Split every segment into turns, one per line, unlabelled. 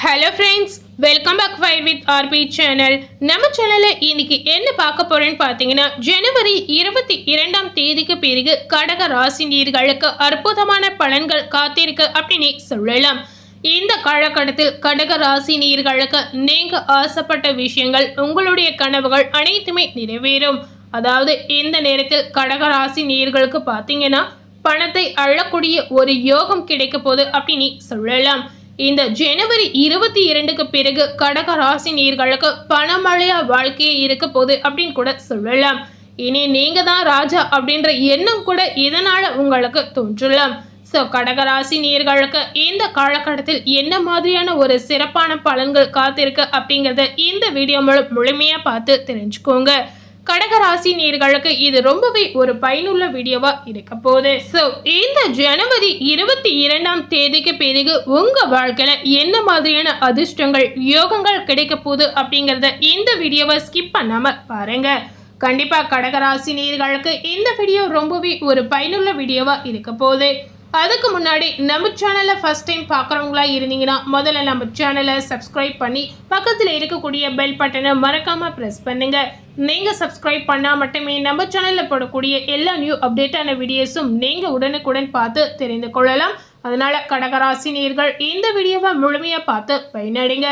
Hello friends welcome back five with RP channel நம்ம சேனலில் இன்னைக்கு என்ன பார்க்க போகிறேன்னு பார்த்தீங்கன்னா ஜனவரி இருபத்தி இரண்டாம் தேதிக்கு பிறகு கடக ராசி நீர்களுக்கு அற்புதமான பலன்கள் காத்திருக்கு அப்படின்னு சொல்லலாம். இந்த காலகட்டத்தில் கடக ராசி நீர்களுக்கு நீங்க ஆசைப்பட்ட விஷயங்கள் உங்களுடைய கனவுகள் அனைத்துமே நிறைவேறும். அதாவது இந்த நேரத்தில் கடக ராசி நீர்களுக்கு பார்த்தீங்கன்னா பணத்தை அள்ளக்கூடிய ஒரு யோகம் கிடைக்க போகுது அப்படின்னு சொல்லலாம். இந்த ஜனவரி இருபத்தி இரண்டுக்கு பிறகு கடக ராசி நீர்களுக்கு பணமழையா வாழ்க்கையே இருக்க போகுது அப்படின்னு கூட சொல்லலாம். இனி நீங்க தான் ராஜா அப்படின்ற எண்ணம் கூட இதனால உங்களுக்கு தோன்றலாம். ஸோ கடகராசி நீர்களுக்கு இந்த காலகட்டத்தில் என்ன மாதிரியான ஒரு சிறப்பான பலன்கள் காத்திருக்கு அப்படிங்கிறத இந்த வீடியோ மூலம் முழுமையாக பார்த்து தெரிஞ்சுக்கோங்க. கடகராசி நேர்களுக்கு இது ரொம்பவே ஒரு பயனுள்ள வீடியோவா இருக்க போகுது. ஸோ இந்த ஜனவரி இருபத்தி இரண்டாம் தேதிக்கு பிறகு உங்க வாழ்க்கையில என்ன மாதிரியான அதிர்ஷ்டங்கள் யோகங்கள் கிடைக்க போகுது அப்படிங்கறத இந்த வீடியோவை ஸ்கிப் பண்ணாம பாருங்க. கண்டிப்பா கடகராசி நேர்களுக்கு இந்த வீடியோ ரொம்பவே ஒரு பயனுள்ள வீடியோவா இருக்க போகுது. அதுக்கு முன்னாடி நம்ம சேனலை ஃபஸ்ட் டைம் பார்க்குறவங்களா இருந்தீங்கன்னா முதல்ல நம்ம சேனலை சப்ஸ்கிரைப் பண்ணி பக்கத்தில் இருக்கக்கூடிய பெல் பட்டனை மறக்காமல் ப்ரெஸ் பண்ணுங்கள் நீங்கள் சப்ஸ்கிரைப் பண்ணால் மட்டுமே நம்ம சேனலில் போடக்கூடிய எல்லா நியூ அப்டேட்டான வீடியோஸும் நீங்கள் உடனுக்குடன் பார்த்து தெரிந்து கொள்ளலாம். அதனால் கடகராசி நேர்கள் இந்த வீடியோவை முழுமையாக பார்த்து பயனடைங்க.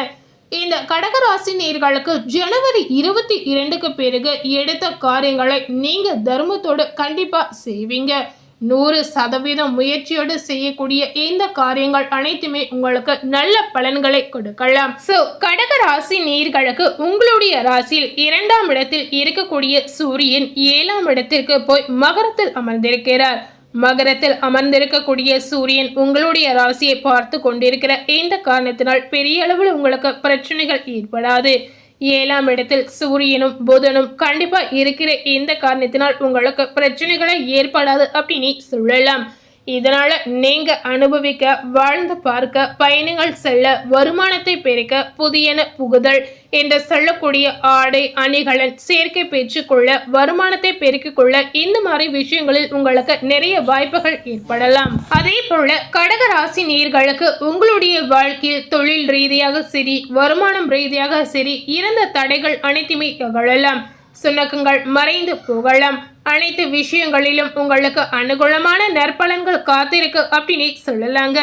இந்த கடகராசி நேர்களுக்கு ஜனவரி இருபத்தி இரண்டுக்கு பிறகு எடுத்த காரியங்களை நீங்கள் தர்மத்தோடு கண்டிப்பாக செய்வீங்க. நூறு சதவீதம் முயற்சியோடு செய்யக்கூடிய இந்த காரியங்கள் அனைத்துமே உங்களுக்கு நல்ல பலன்களை கொடுக்கலாம். ஸோ கடக ராசி நீர்களுக்கு உங்களுடைய ராசியில் இரண்டாம் இடத்தில் இருக்கக்கூடிய சூரியன் ஏழாம் இடத்திற்கு போய் மகரத்தில் அமர்ந்திருக்கிறார். மகரத்தில் அமர்ந்திருக்கக்கூடிய சூரியன் உங்களுடைய ராசியை பார்த்து கொண்டிருக்கிற இந்த காரணத்தினால் பெரிய அளவில் உங்களுக்கு பிரச்சனைகள் ஏற்படாது. ஏழாம் இடத்தில் சூரியனும் புதனும் கண்டிப்பா இருக்கிற இந்த காரணத்தினால் உங்களுக்கு பிரச்சனைகளை ஏற்படாது அப்படின்னு சொல்லலாம். இதனால நீங்க அனுபவிக்க வாழ்ந்து பார்க்க பயணங்கள் செல்ல வருமானத்தை பெருக்க புதியன புகுதல் என்று சொல்லக்கூடிய ஆடை அணிகலன் சேர்க்கை பெற்றுக்கொள்ள வருமானத்தை பெருக்கிக் கொள்ள இந்த மாதிரி விஷயங்களில் உங்களுக்கு நிறைய வாய்ப்புகள் ஏற்படலாம். அதே போல கடக ராசி நீர்களுக்கு உங்களுடைய வாழ்க்கையில் தொழில் ரீதியாக சரி வருமானம் ரீதியாக சரி இருந்த தடைகள் அனைத்துமே அகழலாம் சுணக்கங்கள் மறைந்து புகழலாம் அனைத்து விஷயங்களிலும் உங்களுக்கு அனுகூலமான நற்பலன்கள் காத்திருக்கு அப்படின்னு சொல்லலாங்க.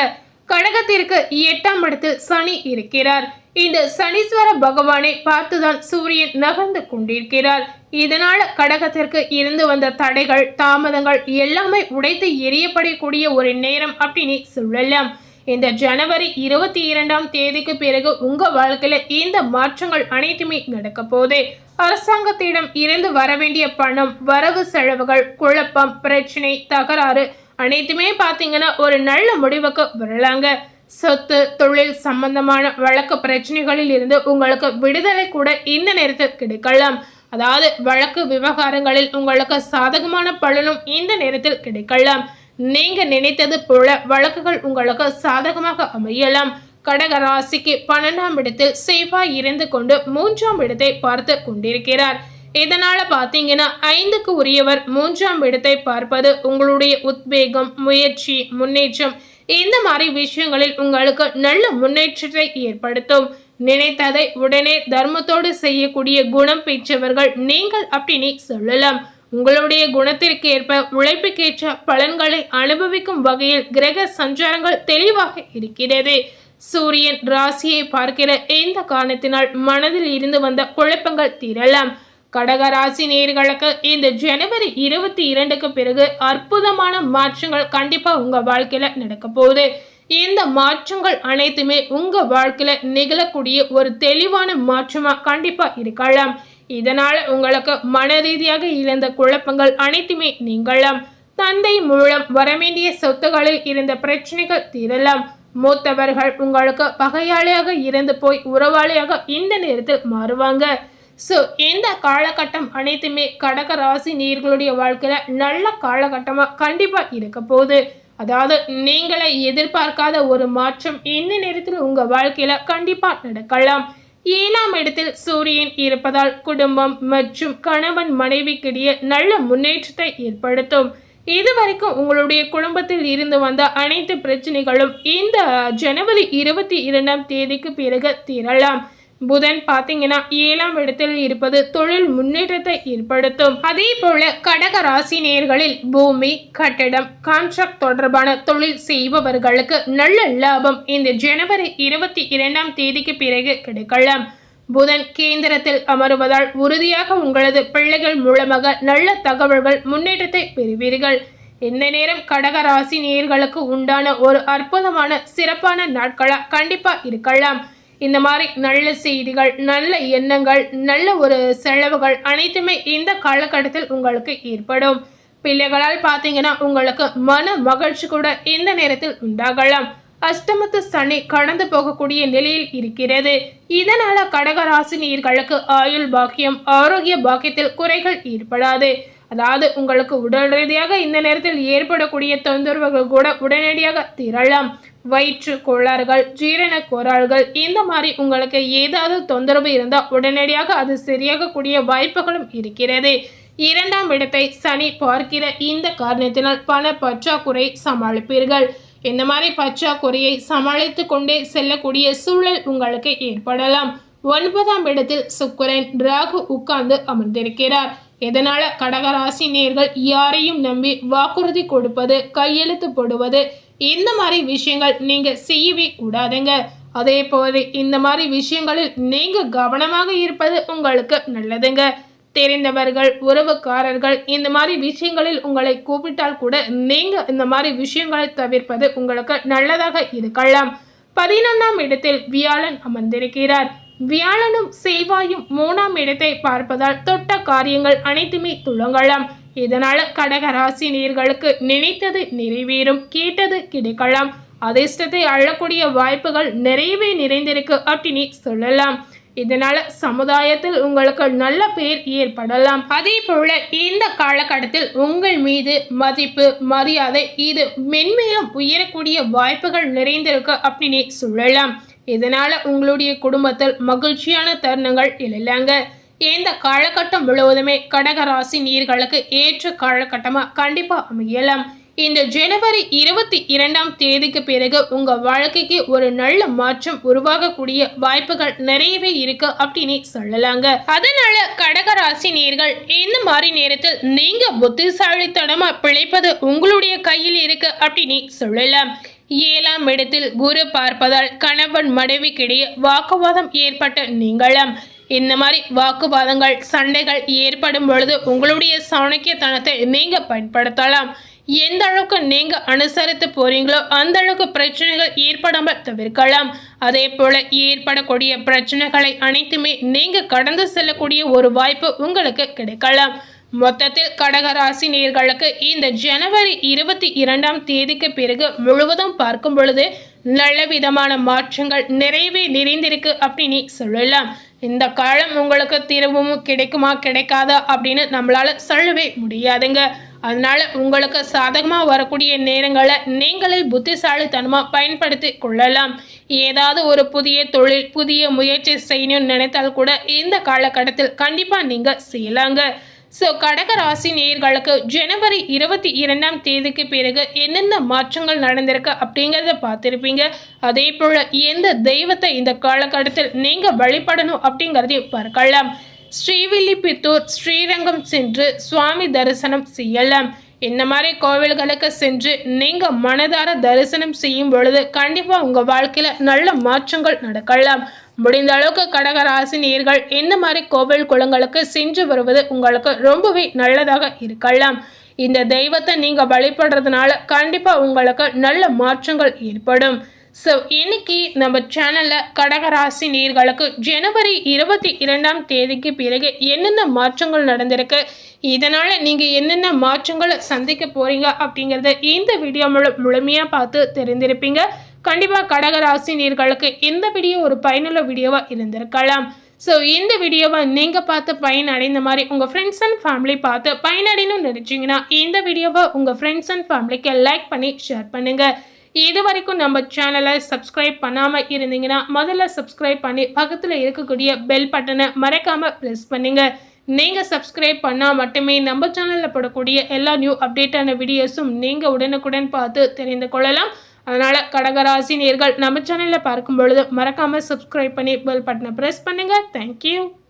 கடகத்திற்கு எட்டாம் இடத்தில் சனி இருக்கிறார். இந்த சனீஸ்வர பகவானை பார்த்துதான் சூரியன் நகர்ந்து கொண்டிருக்கிறார். இதனால கடகத்திற்கு இருந்து வந்த தடைகள் தாமதங்கள் எல்லாமே உடைத்து எரியப்படக்கூடிய ஒரு நேரம் அப்படின்னு சொல்லலாம். இந்த ஜனவரி இருபத்தி இரண்டாம் தேதிக்கு பிறகு உங்க வாழ்க்கையில இந்த மாற்றங்கள் அனைத்துமே நடக்க போதே அரசாங்கத்திடம் இருந்து வர வேண்டிய பணம் வரவு செலவுகள் குழப்பம் பிரச்சனை தகராறு அனைத்துமே பார்த்தீங்கன்னா ஒரு நல்ல முடிவுக்கு வரலாங்க. சொத்து தொழில் சம்பந்தமான வழக்கு பிரச்சனைகளில் இருந்து உங்களுக்கு விடுதலை கூட இந்த நேரத்தில் கிடைக்கலாம். அதாவது வழக்கு விவகாரங்களில் உங்களுக்கு சாதகமான பலனும் இந்த நேரத்தில் கிடைக்கலாம். நீங்க நினைத்தது போல வழக்குகள் உங்களுக்கு சாதகமாக அமையலாம். கடக ராசிக்கு பன்னெண்டாம் இடத்தில் செவ்வாய் இருந்து கொண்டு மூன்றாம் இடத்தை பார்த்து கொண்டிருக்கிறார். இதனால பாத்தீங்கன்னா ஐந்துக்கு உரியவர் மூன்றாம் இடத்தை பார்ப்பது உங்களுடைய உத்வேகம் முயற்சி முன்னேற்றம் இந்த மாதிரி விஷயங்களில் உங்களுக்கு நல்ல முன்னேற்றத்தை ஏற்படுத்தும். நினைத்ததை உடனே தர்மத்தோடு செய்யக்கூடிய குணம் பெற்றவர்கள் நீங்கள் அப்படின்னு சொல்லலாம். உங்களுடைய குணத்திற்கு ஏற்ப உழைப்புக்கேற்ற பலன்களை அனுபவிக்கும் வகையில் கிரக சஞ்சாரங்கள் தெளிவாக இருக்கிறது. சூரியன் ராசியை பார்க்கிற இந்த காரணத்தினால் மனதில் இருந்து வந்த குழப்பங்கள் தீரலாம் கடக ராசி நேர்களுக்கு இந்த ஜனவரி இருபத்தி இரண்டுக்கு பிறகு அற்புதமான மாற்றங்கள் கண்டிப்பாக உங்கள் வாழ்க்கையில் நடக்க போகுது. இந்த மாற்றங்கள் அனைத்துமே உங்கள் வாழ்க்கையில் நிகழக்கூடிய ஒரு தெளிவான மாற்றமாக கண்டிப்பாக இருக்கலாம். இதனால் உங்களுக்கு மன ரீதியாக இழந்த குழப்பங்கள் அனைத்துமே நீங்களாம். தந்தை மூலம் வரவேண்டிய சொத்துகளில் இருந்த பிரச்சனைகள் தீரலாம். மூத்தவர்கள் உங்களுக்கு பகையாளியாக இருந்து போய் உறவாளியாக இந்த நேரத்தில் மாறுவாங்க. ஸோ இந்த காலகட்டம் அனைத்துமே கடக ராசி நீர்களுடைய வாழ்க்கையில் நல்ல காலகட்டமாக கண்டிப்பாக இருக்க போகுது. அதாவது நீங்களை எதிர்பார்க்காத ஒரு மாற்றம் இந்த நேரத்தில் உங்கள் வாழ்க்கையில் கண்டிப்பாக நடக்கலாம். ஏழாம் இடத்தில் சூரியன் இருப்பதால் குடும்பம் மற்றும் கணவன் மனைவிக்கிடையே நல்ல முன்னேற்றத்தை ஏற்படுத்தும். இதுவரைக்கும் உங்களுடைய குடும்பத்தில் இருந்து வந்த அனைத்து பிரச்சனைகளும் இந்த ஜனவரி இருபத்தி இரண்டாம் தேதிக்கு பிறகு தீரலாம். புதன் பார்த்தீங்கன்னா ஏழாம் இடத்தில் இருப்பது தொழில் முன்னேற்றத்தை ஏற்படுத்தும். அதே போல கடக ராசி நேர்களில் பூமி கட்டடம் கான்ட்ராக்ட் தொடர்பான தொழில் செய்பவர்களுக்கு நல்ல லாபம். இந்த ஜனவரி இருபத்தி இரண்டாம் தேதிக்கு பிறகு கிடைக்கலாம். புதன் கேந்திரத்தில் அமருவதால் உறுதியாக உங்களது பிள்ளைகள் மூலமாக நல்ல தகவல்கள் முன்னேற்றத்தை பெறுவீர்கள். இந்த நேரம் கடக ராசி நேர்களுக்கு உண்டான ஒரு அற்புதமான சிறப்பான நாட்களா கண்டிப்பா இருக்கலாம். இந்த மாதிரி நல்ல செய்திகள் நல்ல எண்ணங்கள் நல்ல ஒரு செலவுகள் அனைத்துமே இந்த காலகட்டத்தில் உங்களுக்கு ஏற்படும். பிள்ளைகளால் பார்த்தீங்கன்னா உங்களுக்கு மன மகிழ்ச்சி கூட இந்த நேரத்தில் உண்டாகலாம். அஷ்டமத்து சனி கடந்து போகக்கூடிய நிலையில் இருக்கிறது. இதனால கடகராசினியர்களுக்கு ஆயுள் பாக்கியம் ஆரோக்கிய பாக்கியத்தில் குறைகள் ஏற்படாது. அதாவது உங்களுக்கு உடல் ரீதியாக இந்த நேரத்தில் ஏற்படக்கூடிய தொந்தரவுகள் கூட உடனடியாக தீரலாம் வயிற்று கோளாறுகள் ஜீரண கோளாறுகள் இந்த மாதிரி உங்களுக்கு ஏதாவது தொந்தரவு இருந்தால் உடனடியாக அது சரியாகக்கூடிய வாய்ப்புகளும் இருக்கிறது. இரண்டாம் இடத்தை சனி பார்க்கிற இந்த காரணத்தினால் பண பற்றாக்குறை சமாளிப்பீர்கள். இந்த மாதிரி பற்றாக்குறையை சமாளித்து கொண்டே செல்லக்கூடிய சூழல் உங்களுக்கு ஏற்படலாம். ஒன்பதாம் இடத்தில் சுக்கரன் ராகு உட்கார்ந்து அமர்ந்திருக்கிறார். இதனால கடகராசி நேர்கள் யாரையும் நம்பி வாக்குறுதி கொடுப்பது கையெழுத்து போடுவது இந்த மாதிரி விஷயங்கள் நீங்கள் செய்யவே கூடாதுங்க. அதே போல இந்த மாதிரி விஷயங்களில் நீங்கள் கவனமாக இருப்பது உங்களுக்கு நல்லதுங்க. தெரிந்தவர்கள் உறவுக்காரர்கள் இந்த மாதிரி விஷயங்களில் உங்களை கூப்பிட்டால் கூட நீங்கள் இந்த மாதிரி விஷயங்களை தவிர்ப்பது உங்களுக்கு நல்லதாக இருக்கலாம். பதினொன்றாம் இடத்தில் வியாழன் அமர்ந்திருக்கிறார். வியாழனும் செவ்வாயும் மூணாம் இடத்தை பார்ப்பதால் தொட்ட காரியங்கள் அனைத்துமே துளங்கலாம். இதனால கடக ராசி நீர்களுக்கு நினைத்தது நிறைவேறும் கேட்டது கிடைக்கலாம். அதிர்ஷ்டத்தை அள்ளக்கூடிய வாய்ப்புகள் நிறையவே நிறைந்திருக்கு அப்படின்னு சொல்லலாம். இதனால சமுதாயத்தில் உங்களுக்கு நல்ல பேர் ஏற்படலாம். அதே போல இந்த காலகட்டத்தில் உங்கள் மீது மதிப்பு மரியாதை இது மென்மேலும் உயரக்கூடிய வாய்ப்புகள் நிறைந்திருக்கு அப்படின்னு சொல்லலாம். இதனால உங்களுடைய குடும்பத்தில் மகிழ்ச்சியான தருணங்கள் இல்லைங்க இந்த காலகட்டம் முழுவதுமே கடகராசி நீர்களுக்கு ஏற்ற காலகட்டமாக கண்டிப்பாக அமையலாம். இந்த ஜனவரி இருபத்தி இரண்டாம் தேதிக்கு பிறகு உங்கள் வாழ்க்கைக்கு ஒரு நல்ல மாற்றம் உருவாகக்கூடிய வாய்ப்புகள் நிறையவே இருக்கு அப்படின்னு சொல்லலாங்க. அதனால கடகராசி நேர்கள் இந்த மாதிரி நேரத்தில் நீங்க புத்திசாலித்தனமா பிழைப்பது உங்களுடைய கையில் இருக்கு அப்படின்னு சொல்லலாம். ஏழாம் இடத்தில் குரு பார்ப்பதால் கணவன் மனைவிக்கிடையே வாக்குவாதம் ஏற்பட்ட நீங்களாம் இந்த மாதிரி வாக்குவாதங்கள் சண்டைகள் ஏற்படும் பொழுது உங்களுடைய சாணக்கியத்தனத்தை நீங்கள் பயன்படுத்தலாம். எந்த அளவுக்கு நீங்க அனுசரித்து போறீங்களோ அந்த அளவுக்கு பிரச்சனைகள் ஏற்படாமல் தவிர்க்கலாம். அதே போல ஏற்படக்கூடிய பிரச்சனைகளை அனைத்துமே நீங்க கடந்து செல்லக்கூடிய ஒரு வாய்ப்பு உங்களுக்கு கிடைக்கலாம். மொத்தத்தில் கடகராசி நேர்களுக்கு இந்த ஜனவரி இருபத்தி இரண்டாம் தேதிக்கு பிறகு முழுவதும் பார்க்கும் பொழுது நல்ல விதமான மாற்றங்கள் நிறைவே நிறைந்திருக்கு அப்படின்னு சொல்லலாம். இந்த காலம் உங்களுக்கு திரும்பவும் கிடைக்குமா கிடைக்காதா அப்படின்னு நம்மளால் சொல்லவே முடியாதுங்க. அதனால் உங்களுக்கு சாதகமாக வரக்கூடிய நேரங்களை நீங்களே புத்திசாலித்தனமாக பயன்படுத்தி கொள்ளலாம். ஏதாவது ஒரு புதிய தொழில் புதிய முயற்சி செய்யணும்னு நினைத்தால் கூட இந்த காலகட்டத்தில் கண்டிப்பாக நீங்கள் செய்யலாங்க. ஸோ கடக ராசி நேயர்களுக்கு ஜனவரி இருபத்தி இரண்டாம் தேதிக்கு பிறகு என்னென்ன மாற்றங்கள் நடந்திருக்கு அப்படிங்கிறத பார்த்துருப்பீங்க. அதே போல் எந்த தெய்வத்தை இந்த காலகட்டத்தில் நீங்கள் வழிபடணும் அப்படிங்கிறதையும் பார்க்கலாம். ஸ்ரீவில்லிபுத்தூர் ஸ்ரீரங்கம் சென்று சுவாமி தரிசனம் செய்யலாம். இந்த மாதிரி கோவில்களுக்கு சென்று நீங்கள் மனதார தரிசனம் செய்யும் பொழுது கண்டிப்பாக உங்கள் வாழ்க்கையில் நல்ல மாற்றங்கள் நடக்கலாம். முடிந்த அளவுக்கு கடகராசி நீர்கள் இந்த மாதிரி கோவில் குளங்களுக்கு சென்று வருவது உங்களுக்கு ரொம்பவே நல்லதாக இருக்கலாம். இந்த தெய்வத்தை நீங்கள் வழிபடுறதுனால கண்டிப்பாக உங்களுக்கு நல்ல மாற்றங்கள் ஏற்படும். ஸோ இன்னைக்கு நம்ம சேனலில் கடகராசி நீர்களுக்கு ஜனவரி இருபத்தி இரண்டாம் தேதிக்கு பிறகு என்னென்ன மாற்றங்கள் நடந்திருக்கு இதனால் நீங்கள் என்னென்ன மாற்றங்களை சந்திக்க போகிறீங்க அப்படிங்கிறத இந்த வீடியோ மூலம் முழுமையாக பார்த்து தெரிந்திருப்பீங்க. கண்டிப்பாக கடகராசி நீர்களுக்கு இந்த வீடியோ ஒரு பயனுள்ள வீடியோவாக இருந்திருக்கலாம். ஸோ இந்த வீடியோவை நீங்கள் பார்த்து பயன் அடைந்த மாதிரி உங்கள் ஃப்ரெண்ட்ஸ் அண்ட் ஃபேமிலி பார்த்து பயனடையணும்னு நினச்சிங்கன்னா இந்த வீடியோவை உங்கள் ஃப்ரெண்ட்ஸ் அண்ட் ஃபேமிலிக்கு லைக் பண்ணி ஷேர் பண்ணுங்கள் இது வரைக்கும் நம்ம சேனலை சப்ஸ்கிரைப் பண்ணாமல் இருந்தீங்கன்னா முதல்ல சப்ஸ்கிரைப் பண்ணி பக்கத்தில் இருக்கக்கூடிய பெல் பட்டனை மறக்காமல் ப்ரெஸ் பண்ணுங்கள் நீங்கள் சப்ஸ்கிரைப் பண்ணால் மட்டுமே நம்ம சேனலில் போடக்கூடிய எல்லா நியூ அப்டேட்டான வீடியோஸும் நீங்கள் உடனுக்குடன் பார்த்து தெரிந்து கொள்ளலாம். அதனால் கடகராசி நேர்கள் நம்ம சேனலில் பார்க்கும் பொழுது மறக்காமல் சப்ஸ்கிரைப் பண்ணி பெல் பட்டனை ப்ரெஸ் பண்ணுங்கள் தேங்க்யூ